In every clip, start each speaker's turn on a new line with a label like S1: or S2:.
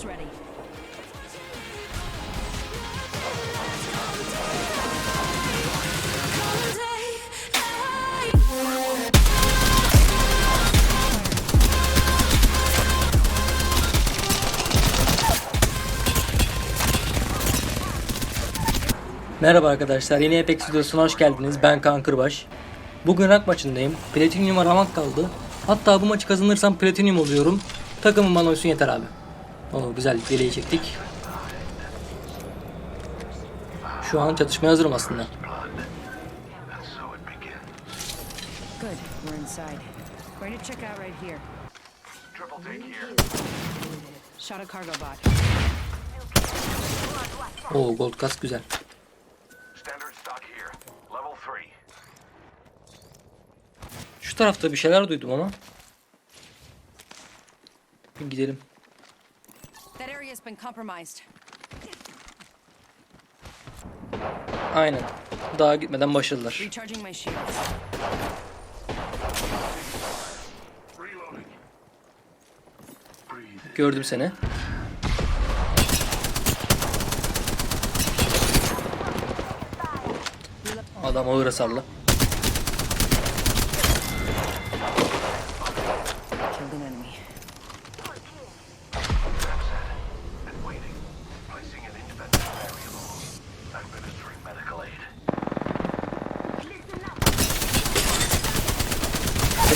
S1: Portal's ready.
S2: Merhaba arkadaşlar, yeni Apex videosuna hoş geldiniz. Ben Kaan Kırbaş. Bugün rank maçındayım. Platinum'a ramak kaldı. Hatta bu maçı kazanırsam Platinum oluyorum. Takımım bana uysun yeter abi. Oo güzel, deliği çektik. Şu an çatışmaya hazırım aslında. Oo gold kask güzel.
S3: Standard stock here. Level 3.
S2: Şu tarafta bir şeyler duydum ama. Bir gidelim.
S1: Area's been compromised.
S2: Aynen. Daha gitmeden başladılar.
S1: Recharging my shields.
S2: Gördüm seni. Adam ağır hasarlı.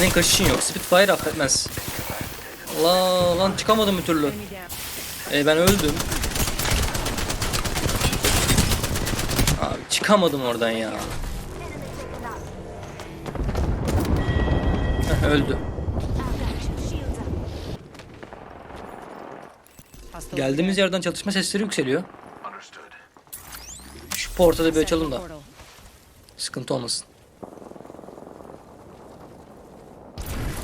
S2: Senin kaçışın yok. Spitfire affetmez. Allah lan çıkamadım bir türlü. E ben öldüm. Abi çıkamadım oradan ya. Heh, öldü. Geldiğimiz yerden çatışma sesleri yükseliyor. Şu portada bir açalım da. Sıkıntı olmasın.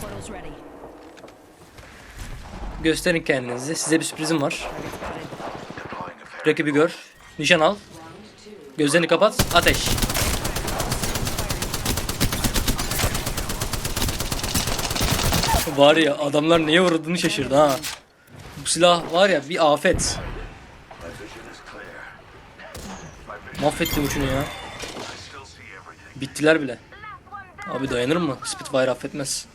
S1: Portal's ready.
S2: Gösterin kendinizi. Size bir sürprizim var. Rakibi gör. Nişan al. Gözlerini kapat. Ateş. Var ya adamlar neye uğradığını şaşırdı ha. Bu silah var ya bir afet. Mahvettim üçünü ya. Bittiler bile. Abi dayanır mı? Spitfire affetmez.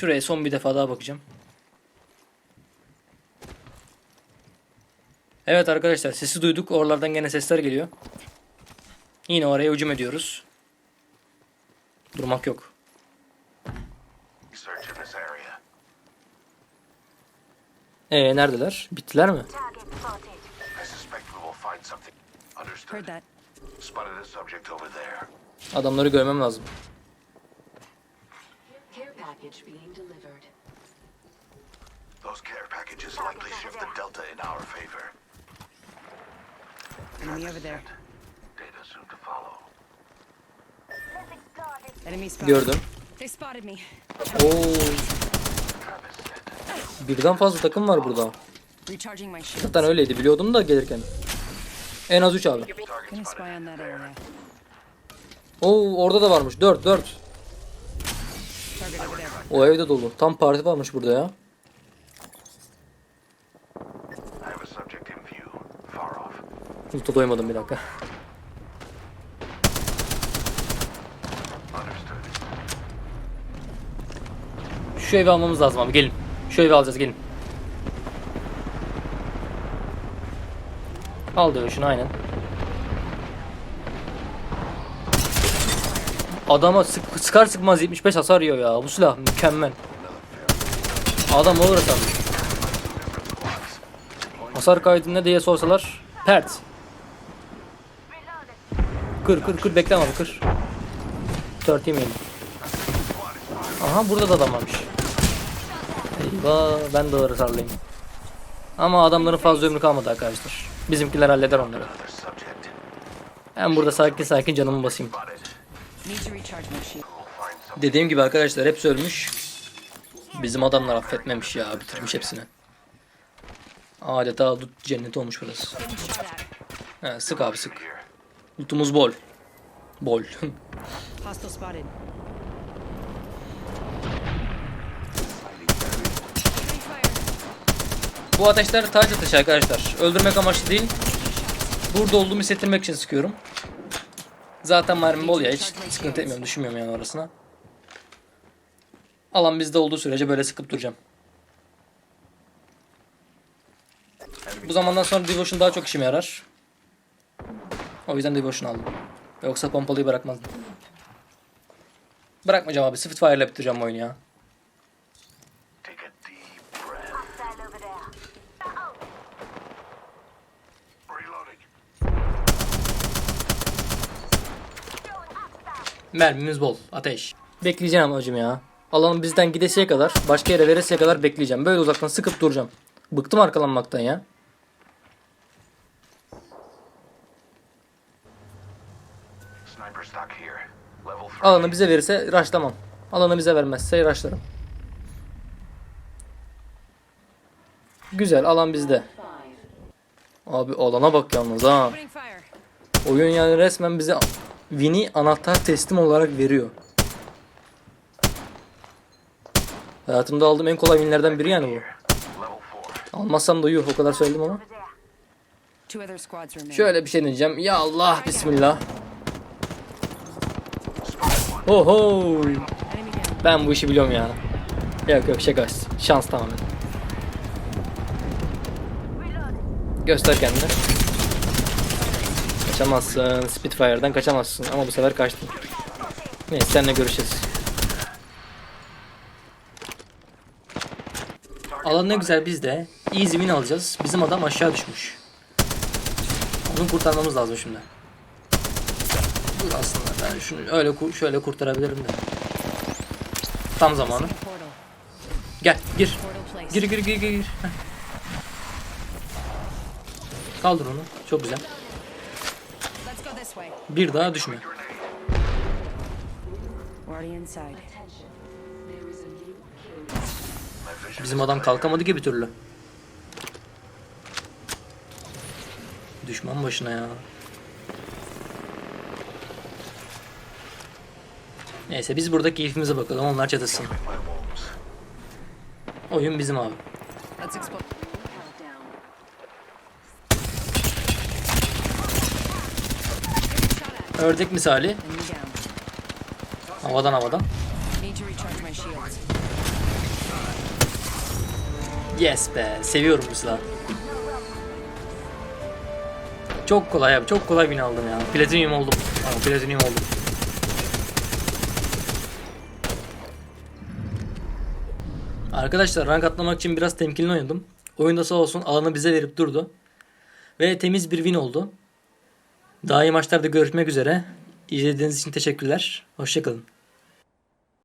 S2: Şuraya son bir defa daha bakacağım. Evet arkadaşlar sesi duyduk. Oralardan gene sesler geliyor. Yine oraya hücum ediyoruz. Durmak yok. Ee neredeler? Bittiler mi?
S3: I suspect we will find something. Understood.
S1: Heard that.
S3: Spotted a subject over there.
S2: Adamları görmem lazım.
S4: Care package being delivered.
S3: Those care packages likely shift the delta in our favor.
S1: Enemy over there.
S3: Data soon to follow.
S1: Enemy spotted.
S2: Gördüm.
S1: They spotted me.
S2: Oo. Birden fazla takım var burada.
S1: Recharging my shields.
S2: Zaten öyleydi biliyordum da gelirken. En az 3 abi.
S1: Gonna
S3: spotted.
S1: spy on that area.
S2: Oo orada da varmış. 4 4. O evde dolu. Tam parti varmış burada ya.
S3: I have a subject in view. Far off.
S2: Loot'a doymadım bir dakika. Şu evi almamız lazım abi gelin. Şu evi alacağız gelin. Al şunu aynen. Adama sık, sıkar sıkmaz 75 hasar yiyor ya. Bu silah mükemmel. Adam olur sandım. Hasar kaydı diye sorsalar pert. Kır kır kır bekleme abi kır. 4 yemeyelim. Aha burada da adam varmış. Eyvah ben de ağır hasarlıyım. Ama adamların fazla ömrü kalmadı arkadaşlar. Bizimkiler halleder onları. Ben burada sakin sakin canımı basayım. Dediğim gibi arkadaşlar hepsi ölmüş. Bizim adamlar affetmemiş ya. Bitirmiş hepsini. Adeta loot cennet olmuş burası. He, sık abi sık. Lootumuz bol. Bol. Bu ateşler taç ateşi arkadaşlar. Öldürmek amaçlı değil. Burada olduğumu hissettirmek için sıkıyorum. Zaten mermi bol ya hiç sıkıntı etmiyorum düşünmüyorum yani orasına. Alan bizde olduğu sürece böyle sıkıp duracağım. Bu zamandan sonra Devotion daha çok işime yarar. O yüzden Devotion aldım. Yoksa pompalıyı bırakmazdım. Bırakmayacağım abi. Spitfire ile bitireceğim oyunu ya. Mermimiz bol. Ateş. Bekleyeceğim hacım ya. Alanın bizden gidesiye kadar, başka yere veresiye kadar bekleyeceğim. Böyle uzaktan sıkıp duracağım. Bıktım arkalanmaktan ya.
S3: Sniper stock here. Level 3.
S2: Alanı bize verirse raşlamam. Alanı bize vermezse raşlarım. Güzel alan bizde. Abi alana bak yalnız ha. Oyun yani resmen bize Win'i anahtar teslim olarak veriyor. Hayatımda aldığım en kolay winlerden biri yani bu.
S3: Level 4.
S2: Almazsam da yuh o kadar söyledim ama. Şöyle bir şey diyeceğim. Ya Allah bismillah. Oho. Ben bu işi biliyorum ya. Yok yok şaka. Şans tamamen. Göster kendini. Kaçamazsın. Spitfire'dan kaçamazsın. Ama bu sefer kaçtın. Neyse seninle görüşeceğiz. Alan ne güzel biz de. Easy win alacağız. Bizim adam aşağı düşmüş. Onu kurtarmamız lazım şimdi. Dur aslında ben şunu öyle şöyle kurtarabilirim de. Tam zamanı. Gel gir. Gir gir gir gir. gir. Kaldır onu. Çok güzel. Bir daha düşme. Bizim adam kalkamadı ki bir türlü. Düşman başına ya. Neyse biz burada keyfimize bakalım onlar çatışsın. Oyun bizim abi. Ördek misali. Havadan havadan. Yes be. Seviyorum bu silahı. Çok kolay abi. Çok kolay win aldım ya. Platinum oldum. Ama platinum oldum. Arkadaşlar rank atlamak için biraz temkinli oynadım. Oyunda sağ olsun alanı bize verip durdu. Ve temiz bir win oldu. Daha iyi maçlarda görüşmek üzere. İzlediğiniz için teşekkürler. Hoşçakalın.